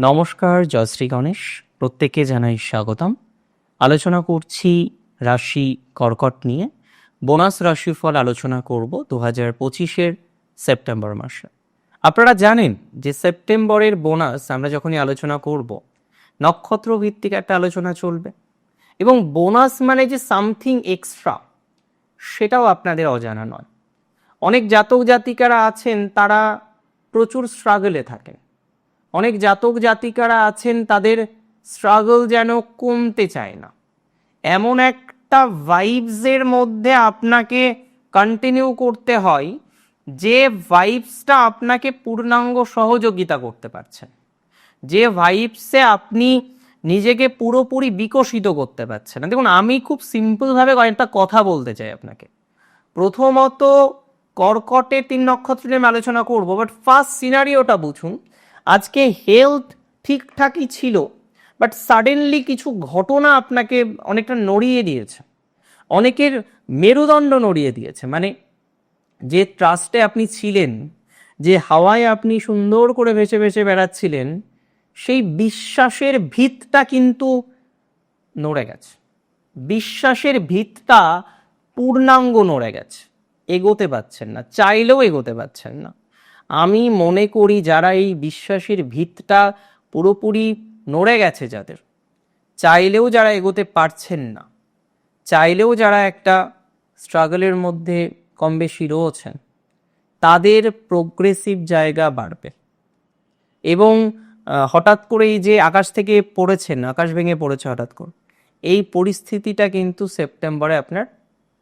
নমস্কার জয়শ্রী গণেশ। প্রত্যেককে জানাই স্বাগতম। আলোচনা করছি রাশি কর্কট নিয়ে। বোনাস রাশিফল আলোচনা করব দু হাজার পঁচিশের সেপ্টেম্বর মাসে। আপনারা জানেন যে সেপ্টেম্বরের বোনাস আমরা যখনই আলোচনা করব নক্ষত্র ভিত্তিক একটা আলোচনা চলবে। এবং বোনাস মানে যে সামথিং এক্সট্রা, সেটাও আপনাদের অজানা নয়। অনেক জাতক জাতিকারা আছেন, তারা প্রচুর স্ট্রাগলে থাকেন। অনেক জাতক জাতিকারা আছেন, তাদের স্ট্রাগল যেন কমতে চায় না। এমন একটা ভাইবসের মধ্যে আপনাকে কন্টিনিউ করতে হয়, যে ভাইবসটা আপনাকে পূর্ণাঙ্গ সহযোগিতা করতে পারছেন যে ভাইবসে আপনি নিজেকে পুরোপুরি বিকশিত করতে পারছেন না। দেখুন, আমি খুব সিম্পলভাবে কয়েকটা কথা বলতে চাই আপনাকে। প্রথমত কর্কটে তিন নক্ষত্র নিয়ে আলোচনা করব বাট ফার্স্ট সিনারিওটা বুঝুন। আজকে হেলথ ঠিকঠাকই ছিল বাট সাডেনলি কিছু ঘটনা আপনাকে অনেকটা নড়িয়ে দিয়েছে। অনেকের মেরুদণ্ড নড়িয়ে দিয়েছে। মানে যে ট্রাস্টে আপনি ছিলেন, যে হাওয়ায় আপনি সুন্দর করে ভেসে ভেসে বেড়াচ্ছিলেন, সেই বিশ্বাসের ভিতটা কিন্তু নড়ে গেছে। বিশ্বাসের ভিতটা পূর্ণাঙ্গ নড়ে গেছে। এগোতে পারছেন না, চাইলেও এগোতে পারছেন না। আমি মনে করি যারা এই বিশ্বাসের ভিতটা পুরোপুরি নড়ে গেছে যাদের। চাইলেও যারা এগোতে পারছেন না। চাইলেও যারা একটা স্ট্রাগলের মধ্যে কম বেশি রয়েছেন, তাদের প্রোগ্রেসিভ জায়গা বাড়বে। এবং হঠাৎ করেই যে আকাশ থেকে পড়েছেন, আকাশ ভেঙে পড়েছে হঠাৎ করে, এই পরিস্থিতিটা কিন্তু সেপ্টেম্বরে আপনার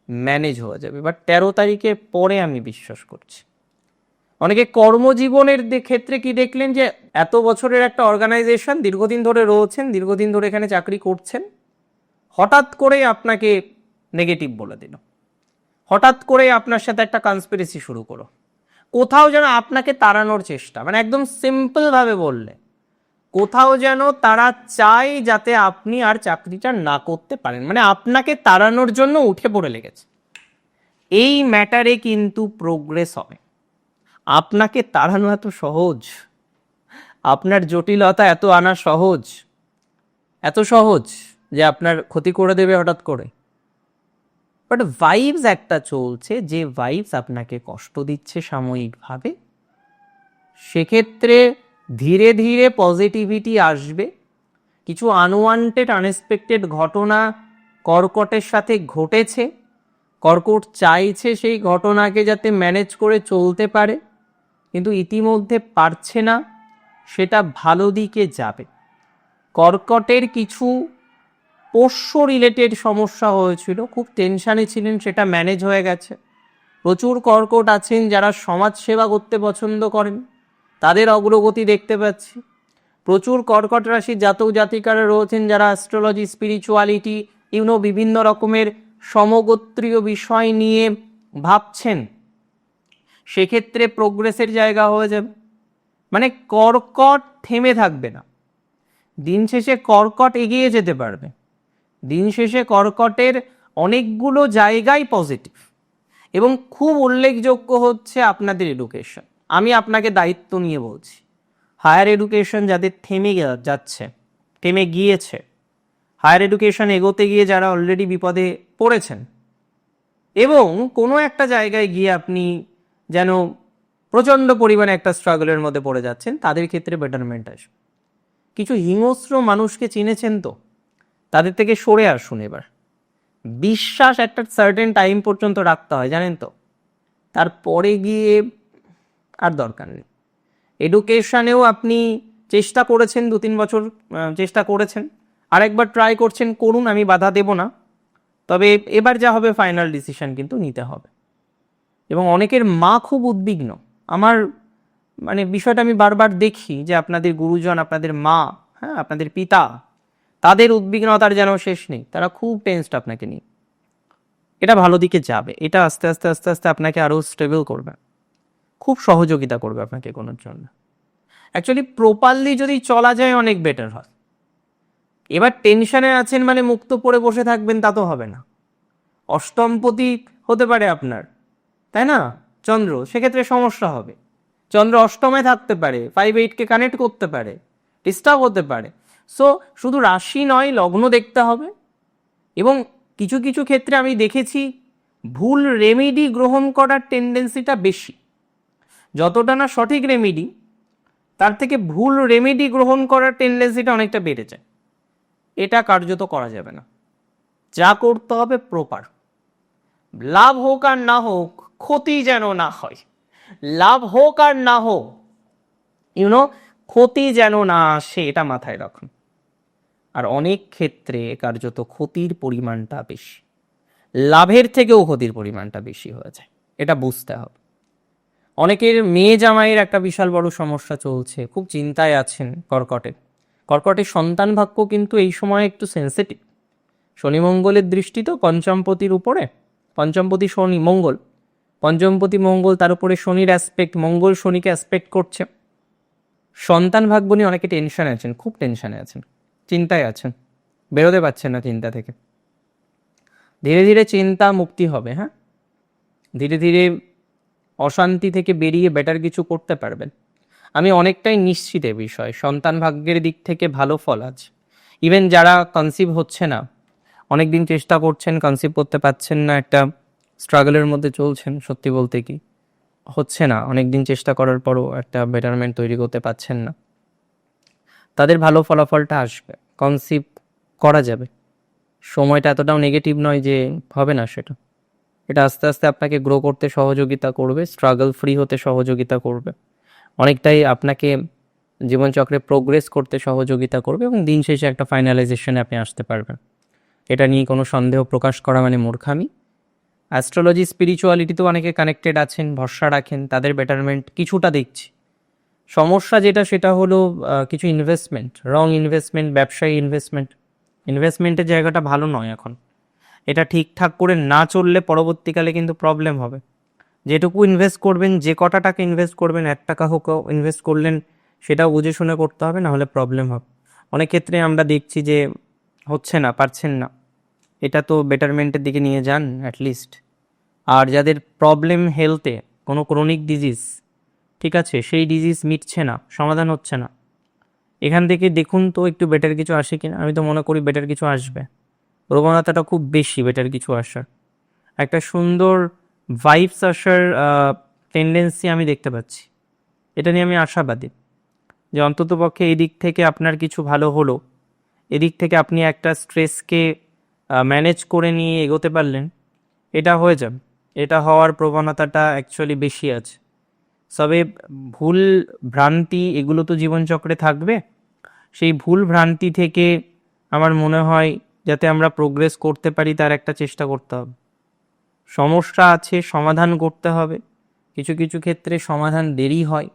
ম্যানেজ হয়ে যাবে। বাট তেরো তারিখের পরে আমি বিশ্বাস করছি। অনেকে কর্মজীবনের ক্ষেত্রে কি দেখলেন যে এত বছরের একটা অর্গানাইজেশন দীর্ঘদিন ধরে রয়েছেন, দীর্ঘদিন ধরে এখানে চাকরি করছেন? হঠাৎ করেই আপনাকে নেগেটিভ বলে দিল। হঠাৎ করেই আপনার সাথে একটা কনস্পিরেসি শুরু করো কোথাও যেন আপনাকে তাড়ানোর চেষ্টা মানে একদম সিম্পল ভাবে বললে, কোথাও যেন তারা চায় যাতে আপনি আর চাকরিটা না করতে পারেন মানে আপনাকে তাড়ানোর জন্য উঠে পড়ে লেগেছে। এই ম্যাটারে কিন্তু প্রোগ্রেস হবে। আপনাকে তাড়ানো এত সহজ? আপনার জটিলতা এত আনা সহজ? এত সহজ যে আপনার ক্ষতি করে দেবে হঠাৎ করে? বাট ভাইবস একটা চলছে যে ভাইবস আপনাকে কষ্ট দিচ্ছে সাময়িকভাবে। সেক্ষেত্রে ধীরে ধীরে পজিটিভিটি আসবে। কিছু আনওয়ান্টেড আনএক্সপেক্টেড ঘটনা কর্কটের সাথে ঘটেছে। কর্কট চাইছে সেই ঘটনাকে যাতে ম্যানেজ করে চলতে পারে। কিন্তু ইতিমধ্যে পারছে না, সেটা ভালো দিকে যাবে। কর্কটের কিছু পোষ্য রিলেটেড সমস্যা হয়েছিল, খুব টেনশানে ছিলেন, সেটা ম্যানেজ হয়ে গেছে। প্রচুর কর্কট আছেন যারা সমাজ সেবা করতে পছন্দ করেন, তাদের অগ্রগতি দেখতে পাচ্ছি। প্রচুর কর্কট রাশি জাতক জাতিকারা রয়েছেন যারা অ্যাস্ট্রোলজি স্পিরিচুয়ালিটি ইউনো বিভিন্ন রকমের সমগোত্রীয় বিষয় নিয়ে ভাবছেন। সেক্ষেত্রে প্রোগ্রেসের জায়গা হয়ে যাবে। মানে কর্কট থেমে থাকবে না। দিন শেষে কর্কট এগিয়ে যেতে পারবে। দিন শেষে কর্কটের অনেকগুলো জায়গাই পজিটিভ এবং খুব উল্লেখযোগ্য হচ্ছে আপনাদের এডুকেশন আমি আপনাকে দায়িত্ব নিয়ে বলছি। হায়ার এডুকেশন যাদের থেমে যাচ্ছে, থেমে গিয়েছে হায়ার এডুকেশন এগোতে গিয়ে যারা অলরেডি বিপদে পড়েছেন, এবং কোনো একটা জায়গায় গিয়ে আপনি যেন প্রচণ্ড পরিমাণে একটা স্ট্রাগলের মধ্যে পড়ে যাচ্ছেন, তাদের ক্ষেত্রে বেটারমেন্ট আসবে। কিছু হিংস্র মানুষকে চিনেছেন তো? তাদের থেকে সরে আসুন এবার। বিশ্বাস একটা সার্টেন টাইম পর্যন্ত রাখতে হয়, জানেন তো? তারপরে গিয়ে আর দরকার নেই। এডুকেশানেও আপনি চেষ্টা করেছেন, দু তিন বছর চেষ্টা করেছেন। আরেকবার ট্রাই করছেন, করুন, আমি বাধা দেব না। তবে এবার যা হবে ফাইনাল ডিসিশন কিন্তু নিতে হবে। এবং অনেকের মা খুব উদ্বিগ্ন। আমার মানে বিষয়টা আমি বারবার দেখি যে আপনাদের গুরুজন, আপনাদের মা হ্যাঁ আপনাদের পিতা, তাদের উদ্বিগ্নতার যেন শেষ নেই। তারা খুব টেনসড আপনাকে নিয়ে। এটা ভালো দিকে যাবে। এটা আস্তে আস্তে আস্তে আস্তে আপনাকে আরও স্টেবল করবে। খুব সহযোগিতা করবে আপনাকে কোনোর জন্য। অ্যাকচুয়ালি প্রপারলি যদি চলা যায় অনেক বেটার হয়। এবার টেনশনে আছেন মানে মুক্ত পড়ে বসে থাকবেন তা তো হবে না। অষ্টমপতি হতে পারে আপনার। তাই না? চন্দ্র, সেক্ষেত্রে সমস্যা হবে। চন্দ্র অষ্টমে থাকতে পারে ফাইভ এইটকে কানেক্ট করতে পারে ডিস্টার্ব হতে পারে। সো শুধু রাশি নয়, লগ্ন দেখতে হবে। এবং কিছু কিছু ক্ষেত্রে আমি দেখেছি, ভুল রেমেডি গ্রহণ করার টেন্ডেন্সিটা বেশি। যতটা না সঠিক রেমেডি তার থেকে ভুল রেমেডি গ্রহণ করার টেন্ডেন্সিটা অনেকটা বেড়ে যায়। এটা কার্যত করা যাবে না। যা করতে হবে প্রপার লাভ হোক আর না হোক ক্ষতি যেন না হয়। লাভ হোক আর না হোক ইউনো ক্ষতি যেন না আসে, এটা মাথায় রাখুন। আর অনেক ক্ষেত্রে কার্যত ক্ষতির পরিমাণটা বেশি। লাভের থেকেও ক্ষতির পরিমাণটা বেশি হয়ে যায়, এটা বুঝতে হবে। অনেকের মেয়ে জামাইয়ের একটা বিশাল বড় সমস্যা চলছে, খুব চিন্তায় আছেন কর্কটের। কর্কটের সন্তান ভাগ্য কিন্তু এই সময় একটু সেন্সিটিভ শনি মঙ্গলের দৃষ্টি তো পঞ্চমপতির উপরে, পঞ্চমপতি শনি মঙ্গল। পঞ্চমপতি মঙ্গল, তার উপরে শনির অ্যাসপেক্ট মঙ্গল শনিকে অ্যাসপেক্ট করছে। সন্তান ভাগ্য নিয়ে অনেকে টেনশনে আছেন, খুব টেনশনে আছেন, চিন্তায় আছেন, বেরোতে পারছেন না চিন্তা থেকে। ধীরে ধীরে চিন্তা মুক্তি হবে হ্যাঁ? ধীরে ধীরে অশান্তি থেকে বেরিয়ে বেটার কিছু করতে পারবেন। আমি অনেকটাই নিশ্চিত এ বিষয়ে, সন্তান ভাগ্যের দিক থেকে ভালো ফল আছে। ইভেন যারা কনসিভ হচ্ছে না অনেক দিন চেষ্টা করছেন কনসিভ করতে পারছেন না একটা স্ট্রাগলের মধ্যে চলছেন, সত্যি বলতে কি? হচ্ছে না। অনেক দিন চেষ্টা করার পরও একটা বেটারমেন্ট তৈরি করতে পারছেন না। তাদের ভালো ফলাফলটা আসবে। কনসিভ করা যাবে। সময়টা এতটাও নেগেটিভ নয় যে হবে না সেটা। এটা আস্তে আস্তে আপনাকে গ্রো করতে সহযোগিতা করবে স্ট্রাগল ফ্রি হতে সহযোগিতা করবে। অনেকটাই আপনাকে জীবনচক্রে প্রোগ্রেস করতে সহযোগিতা করবে এবং দিন শেষে একটা ফাইনালাইজেশনে আপনি আসতে পারবেন। এটা নিয়ে কোনো সন্দেহ প্রকাশ করা মানে মূর্খামি। অ্যাস্ট্রোলজি স্পিরিচুয়ালিটিতেও অনেকে কানেক্টেড আছেন, ভরসা রাখেন, তাদের বেটারমেন্ট কিছুটা দেখছি। সমস্যা যেটা, সেটা হলো কিছু ইনভেস্টমেন্ট রং ইনভেস্টমেন্ট ব্যবসায়ী ইনভেস্টমেন্ট ইনভেস্টমেন্টের জায়গাটা ভালো নয় এখন। এটা ঠিকঠাক করে না চললে পরবর্তীকালে কিন্তু প্রবলেম হবে। যেটুকু ইনভেস্ট করবেন, যে কটা টাকা ইনভেস্ট করবেন, এক টাকা হোক ইনভেস্ট করলেন, সেটাও বুঝে শুনে করতে হবে না হলে প্রবলেম হবে। অনেক ক্ষেত্রে আমরা দেখছি যে হচ্ছে না, পারছেন না। এটা তো বেটারমেন্টের দিকে নিয়ে যান অ্যাটলিস্ট আর যাদের প্রবলেম হেলথে কোনো ক্রনিক ডিজিজ ঠিক আছে, সেই ডিজিজ মিটছে না, সমাধান হচ্ছে না। এখান থেকে দেখুন তো একটু বেটার কিছু আসে কিনা, আমি তো মনে করি বেটার কিছু আসবে। প্রবণতাটা খুব বেশি বেটার কিছু আসার। একটা সুন্দর ভাইবস আসার টেন্ডেন্সি আমি দেখতে পাচ্ছি। এটা নিয়ে আমি আশাবাদী যে অন্ততপক্ষে এই দিক থেকে আপনার কিছু ভালো হলো, এদিক থেকে আপনি একটা স্ট্রেসকে ম্যানেজ করে নিয়ে এগোতে পারলেন, এটা হয়ে যাবে। এটা হওয়ার প্রবণতাটা অ্যাকচুয়ালি বেশি আছে। তবে ভুল ভ্রান্তি এগুলো তো জীবনচক্রে থাকবে। সেই ভুল ভ্রান্তি থেকে আমার মনে হয় যাতে আমরা প্রোগ্রেস করতে পারি, তার একটা চেষ্টা করতে হবে। সমস্যা আছে, সমাধান করতে হবে। কিছু কিছু ক্ষেত্রে সমাধান দেরি হয়,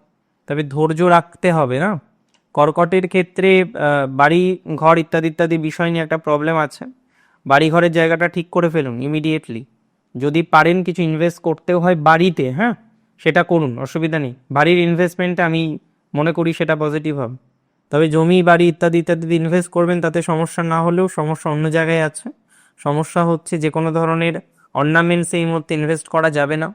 তবে ধৈর্য রাখতে হবে, না? কর্কটের ক্ষেত্রে বাড়ি, ঘর ইত্যাদি ইত্যাদি বিষয় নিয়ে একটা প্রবলেম আছে। বাড়ি ঘরের জায়গাটা ঠিক করে ফেলুন ইমিডিয়েটলি যদি পারেন কিছু ইনভেস্ট করতেও হয় বাড়িতে হ্যাঁ? সেটা করুন, অসুবিধা নেই। বাড়ির ইনভেস্টমেন্ট আমি মনে করি সেটা পজিটিভ হবে। তবে জমি, বাড়ি ইত্যাদি ইত্যাদি ইনভেস্ট করবেন, তাতে সমস্যা না হলেও সমস্যা অন্য জায়গায় আছে। সমস্যা হচ্ছে যে কোনো ধরনের অর্নামেন্টস এই মুহূর্তে ইনভেস্ট করা যাবে না।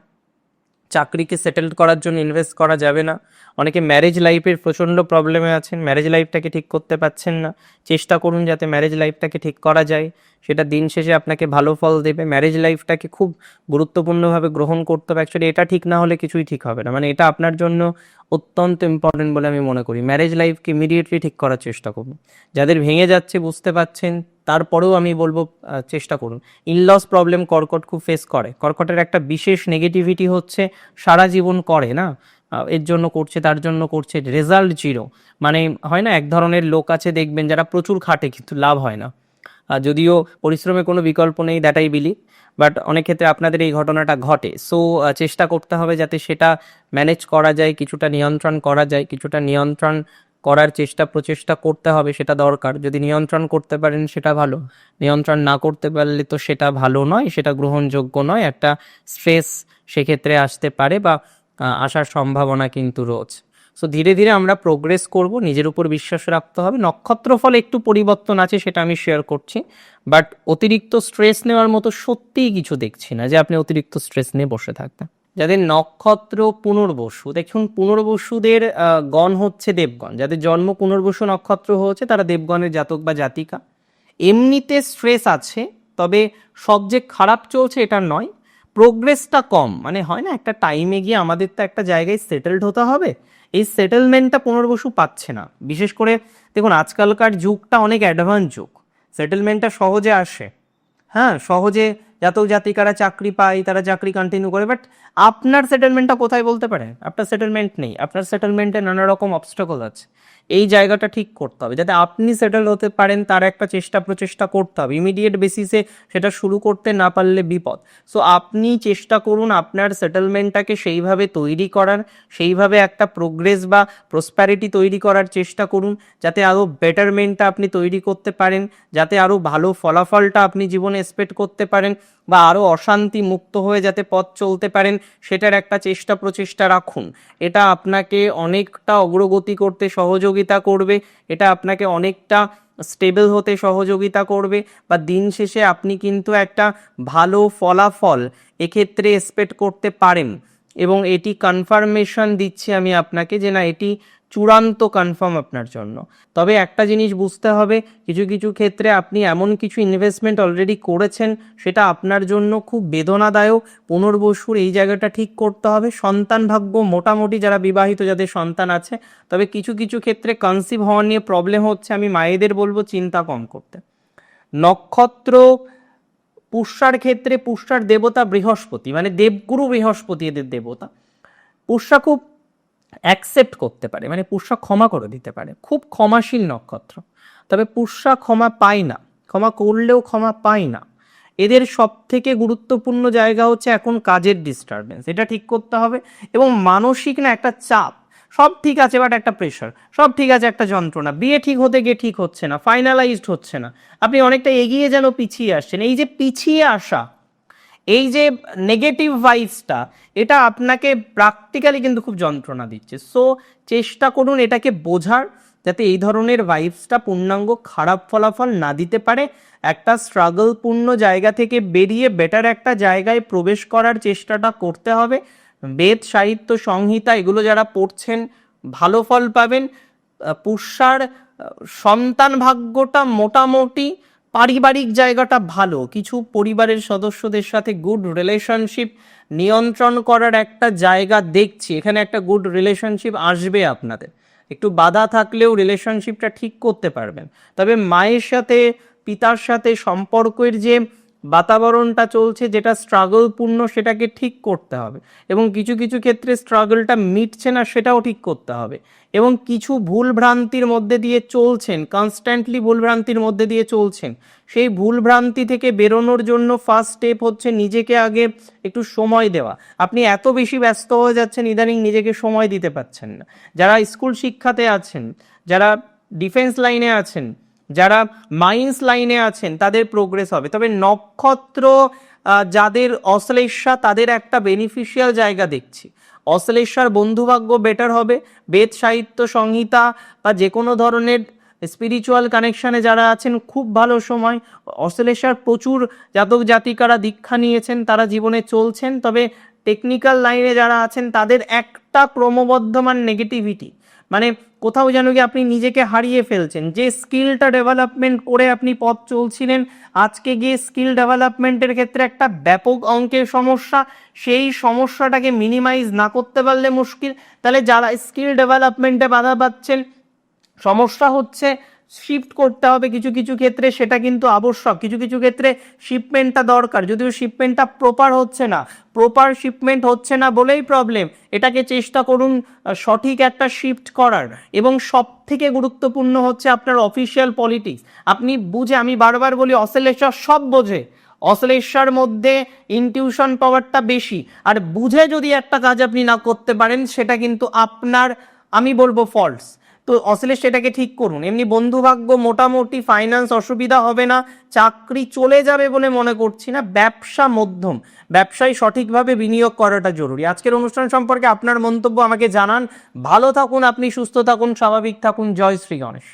চাকরিকে সেটেল করার জন্য ইনভেস্ট করা যাবে না। অনেকে ম্যারেজ লাইফের প্রচণ্ড প্রবলেমে আছেন ম্যারেজ লাইফটাকে ঠিক করতে পারছেন না। চেষ্টা করুন যাতে ম্যারেজ লাইফটাকে ঠিক করা যায়। সেটা দিন শেষে আপনাকে ভালো ফল দেবে। ম্যারেজ লাইফটাকে খুব গুরুত্বপূর্ণভাবে গ্রহণ করতে হবে। অ্যাকচুয়ালি এটা ঠিক না হলে কিছুই ঠিক হবে না। মানে এটা আপনার জন্য অত্যন্ত ইম্পর্টেন্ট বলে আমি মনে করি। ম্যারেজ লাইফকে ইমিডিয়েটলি ঠিক করার চেষ্টা করুন। যাদের ভেঙে যাচ্ছে, বুঝতে পাচ্ছেন তারপরেও আমি বলব চেষ্টা করুন। ইনলস প্রবলেম কর্কট খুব ফেস করে। কর্কটের একটা বিশেষ নেগেটিভিটি হচ্ছে, সারা জীবন করে না। এর জন্য করছে, তার জন্য করছে রেজাল্ট জিরো মানে হয় না, এক ধরনের লোক আছে, দেখবেন যারা প্রচুর খাটে, কিন্তু লাভ হয় না। যদিও পরিশ্রমের কোনো বিকল্প নেই দ্যাট আই বিলিভ বাট অনেক ক্ষেত্রে আপনাদের এই ঘটনাটা ঘটে। সো চেষ্টা করতে হবে যাতে সেটা ম্যানেজ করা যায়, কিছুটা নিয়ন্ত্রণ করা যায়, কিছুটা নিয়ন্ত্রণ করার চেষ্টা, প্রচেষ্টা করতে হবে, সেটা দরকার। যদি নিয়ন্ত্রণ করতে পারেন, সেটা ভালো। নিয়ন্ত্রণ না করতে পারলে তো সেটা ভালো নয়, সেটা গ্রহণযোগ্য নয়। একটা স্ট্রেস সেক্ষেত্রে আসতে পারে বা আসার সম্ভাবনা কিন্তু রোজ। সো ধীরে ধীরে আমরা প্রোগ্রেস করব, নিজের উপর বিশ্বাস রাখতে হবে। নক্ষত্র নক্ষত্রফল একটু পরিবর্তন আছে, সেটা আমি শেয়ার করছি। বাট অতিরিক্ত স্ট্রেস নেওয়ার মতো সত্যিই কিছু দেখছি না যে আপনি অতিরিক্ত স্ট্রেস নিয়ে বসে থাকবেন যাদের নক্ষত্র পুনর্বসু, দেখুন পুনর্বসুদের গণ হচ্ছে দেবগণ। যাদের জন্ম পুনর্বসু নক্ষত্র হয়েছে, তারা দেবগণের জাতক বা জাতিকা। এমনিতে স্ট্রেস আছে, তবে সব যে খারাপ চলছে এটা নয়। প্রোগ্রেসটা কম। মানে হয় না, একটা টাইমে গিয়ে আমাদের তো একটা জায়গায় সেটেলড হতে হবে। এই সেটেলমেন্টটা পুনর্বসু পাচ্ছে না। বিশেষ করে, দেখুন আজকালকার যুগটা অনেক অ্যাডভান্স যুগ। সেটেলমেন্টটা সহজে আসে। হ্যাঁ সহজে জাতক জাতিকারা চাকরি পায় তারা চাকরি কন্টিনিউ করে বাট আপনার সেটেলমেন্টটা কোথায় বলতে পারে? আপনার সেটেলমেন্ট নেই। আপনার সেটেলমেন্টে নানা রকম অবস্টাকল আছে। এই জায়গাটা ঠিক করতে হবে। যাতে আপনি সেটেল হতে পারেন, তার একটা চেষ্টা প্রচেষ্টা করতে হবে। ইমিডিয়েট বেসিসে সেটা শুরু করতে না পারলে বিপদ। সো আপনি চেষ্টা করুন আপনার সেটেলমেন্টটাকে সেইভাবে তৈরি করার, সেইভাবে একটা প্রোগ্রেস বা প্রসপ্যারিটি তৈরি করার চেষ্টা করুন। যাতে আরও বেটারমেন্টটা আপনি তৈরি করতে পারেন, যাতে আরও ভালো ফলাফলটা আপনি জীবনে এক্সপেক্ট করতে পারেন বা আরও অশান্তি মুক্ত হয়ে যাতে পথ চলতে পারেন, সেটার একটা চেষ্টা প্রচেষ্টা রাখুন। এটা আপনাকে অনেকটা অগ্রগতি করতে সহযোগিতা করবে, এটা আপনাকে অনেকটা স্টেবল হতে সহযোগিতা করবে, বা দিন শেষে আপনি কিন্তু একটা ভালো ফলাফল এক্ষেত্রে এক্সপেক্ট করতে পারেন। এবং এটি কনফার্মেশন দিচ্ছি আমি আপনাকে যে না, এটি চূড়ান্ত কনফার্ম আপনার জন্য। তবে একটা জিনিস বুঝতে হবে, কিছু কিছু ক্ষেত্রে আপনি এমন কিছু ইনভেস্টমেন্ট অলরেডি করেছেন, সেটা আপনার জন্য খুব বেদনাদায়ক। পুনর্বসুর এই জায়গাটা ঠিক করতে হবে। সন্তান ভাগ্য মোটামুটি যারা বিবাহিত, যাদের সন্তান আছে, তবে কিছু কিছু ক্ষেত্রে কনসিভ হওয়া নিয়ে প্রবলেম হচ্ছে, আমি মায়েদের বলব চিন্তা কম করতে। নক্ষত্র পুষ্যার ক্ষেত্রে পুষ্যার দেবতা বৃহস্পতি মানে দেবগুরু বৃহস্পতি এদের দেবতা। পুষ্যা খুব অ্যাকসেপ্ট করতে পারে মানে পুষ্যা ক্ষমা করে দিতে পারে। খুব ক্ষমাশীল নক্ষত্র। তবে পুষ্যা ক্ষমা পায় না, ক্ষমা করলেও ক্ষমা পায় না। এদের সব থেকে গুরুত্বপূর্ণ জায়গা হচ্ছে এখন কাজের ডিস্টারবেন্স এটা ঠিক করতে হবে। এবং মানসিক না একটা চাপ, সব ঠিক আছে বাট একটা প্রেশার সব ঠিক আছে একটা যন্ত্রণা। বিয়ে ঠিক হতে গিয়ে ঠিক হচ্ছে না ফাইনালাইজড হচ্ছে না। আপনি অনেকটা এগিয়ে যেন পিছিয়ে আসছেন। এই যে পিছিয়ে আসা এই যে নেগেটিভ ভাইবসটা এটা আপনাকে প্র্যাকটিক্যালি কিন্তু খুব যন্ত্রণা দিচ্ছে। সো চেষ্টা করুন এটাকে বোঝার যাতে এই ধরনের ভাইবসটা পূর্ণাঙ্গ খারাপ ফলাফল না দিতে পারে। একটা স্ট্রাগলপূর্ণ জায়গা থেকে বেরিয়ে বেটার একটা জায়গায় প্রবেশ করার চেষ্টাটা করতে হবে। বেদ, সাহিত্য, সংহিতা এগুলো যারা পড়ছেন, ভালো ফল পাবেন। পুষ্যার সন্তান ভাগ্যটা মোটামুটি পারিবারিক জায়গাটা ভালো, কিছু পরিবারের সদস্যদের সাথে গুড রিলেশনশিপ নিয়ন্ত্রণ করার একটা জায়গা দেখছি, এখানে একটা গুড রিলেশনশিপ আসবে আপনাদের। একটু বাধা থাকলেও রিলেশনশিপটা ঠিক করতে পারবেন। তবে মায়ের সাথে, পিতার সাথে সম্পর্কের যে বাতাবরণটা চলছে, যেটা স্ট্রাগলপূর্ণ সেটাকে ঠিক করতে হবে এবং কিছু কিছু ক্ষেত্রে স্ট্রাগলটা মিটছে না সেটাও ঠিক করতে হবে এবং কিছু ভুল ভ্রান্তির মধ্যে দিয়ে চলছেন কনস্ট্যান্টলি ভুল ভ্রান্তির মধ্যে দিয়ে চলছেন, সেই ভুল ভ্রান্তি থেকে বেরোনোর জন্য ফার্স্ট স্টেপ হচ্ছে নিজেকে আগে একটু সময় দেওয়া। আপনি এত বেশি ব্যস্ত হয়ে যাচ্ছেন, ইদানিং নিজেকে সময় দিতে পারছেন না। যারা স্কুল শিক্ষাতে আছেন, যারা ডিফেন্স লাইনে আছেন যারা মাইন্স লাইনে আছেন, তাদের প্রোগ্রেস হবে। তবে নক্ষত্র যাদের অশ্লেষা, তাদের একটা বেনিফিশিয়াল জায়গা দেখছি। অশ্লেষার বন্ধুভাগ্য বেটার হবে। বেদ, সাহিত্য, সংহিতা বা যে কোনো ধরনের স্পিরিচুয়াল কানেকশানে যারা আছেন, খুব ভালো সময়। অশ্লেষার প্রচুর জাতক জাতিকারা দীক্ষা নিয়েছেন, তারা জীবনে চলছেন। তবে টেকনিক্যাল লাইনে যারা আছেন, তাদের একটা ক্রমবর্ধমান নেগেটিভিটি মানে কোথাও যেন কি আপনি নিজেকে হারিয়ে ফেলছেন। যে স্কিলটা ডেভেলপমেন্ট করে আপনি পথ চলছিলেন, আজকে গিয়ে স্কিল ডেভেলপমেন্টের ক্ষেত্রে একটা ব্যাপক অঙ্কের সমস্যা, সেই সমস্যাটাকে মিনিমাইজ না করতে পারলে মুশকিল। তাহলে যারা স্কিল ডেভেলপমেন্টে বাধা পাচ্ছেন, সমস্যা হচ্ছে শিফট করতে হবে কিছু কিছু ক্ষেত্রে সেটা কিন্তু আবশ্যক। কিছু কিছু ক্ষেত্রে শিপমেন্টটা দরকার, যদিও শিপমেন্টটা প্রপার হচ্ছে না। প্রপার শিপমেন্ট হচ্ছে না বলেই প্রবলেম এটাকে চেষ্টা করুন সঠিক একটা শিফট করার। এবং সব থেকে গুরুত্বপূর্ণ হচ্ছে আপনার অফিসিয়াল পলিটিক্স আপনি বুঝে, আমি বারবার বলি, অসেলেশ্বর সব বোঝে। অশ্লেষার মধ্যে ইনটিউশন পাওয়ারটা বেশি। আর বুঝে যদি একটা কাজ আপনি না করতে পারেন, সেটা কিন্তু আপনার, আমি বলব ফল্টস তো অশ্লেষ সেটাকে ঠিক করুন। এমনি বন্ধুভাগ্য, মোটামুটি ফাইন্যান্স অসুবিধা হবে না, চাকরি চলে যাবে বলে মনে করছি না, ব্যবসা মধ্যম। ব্যবসায় সঠিকভাবে বিনিয়োগ করাটা জরুরি। আজকের অনুষ্ঠান সম্পর্কে আপনার মন্তব্য আমাকে জানান। ভালো থাকুন, আপনি সুস্থ থাকুন, স্বাভাবিক থাকুন। জয় শ্রী গণেশ।